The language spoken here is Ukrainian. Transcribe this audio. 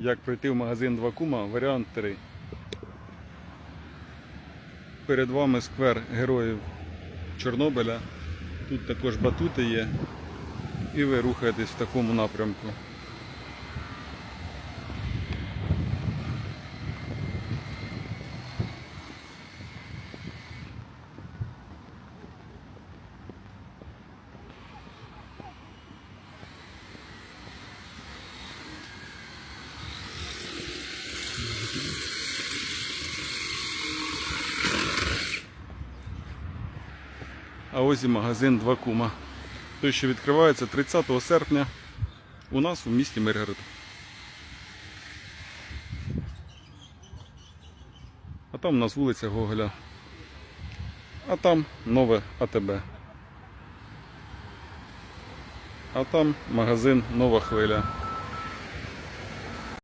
Як прийти в магазин Два Кума, варіант 3. Перед вами сквер героїв Чорнобиля. Тут також батути є. І ви рухаєтесь в такому напрямку. А ось і магазин Два Кума. Той, що відкривається 30 серпня у нас у місті Миргород. А там у нас вулиця Гоголя. А там нове АТБ. А там магазин Нова хвиля.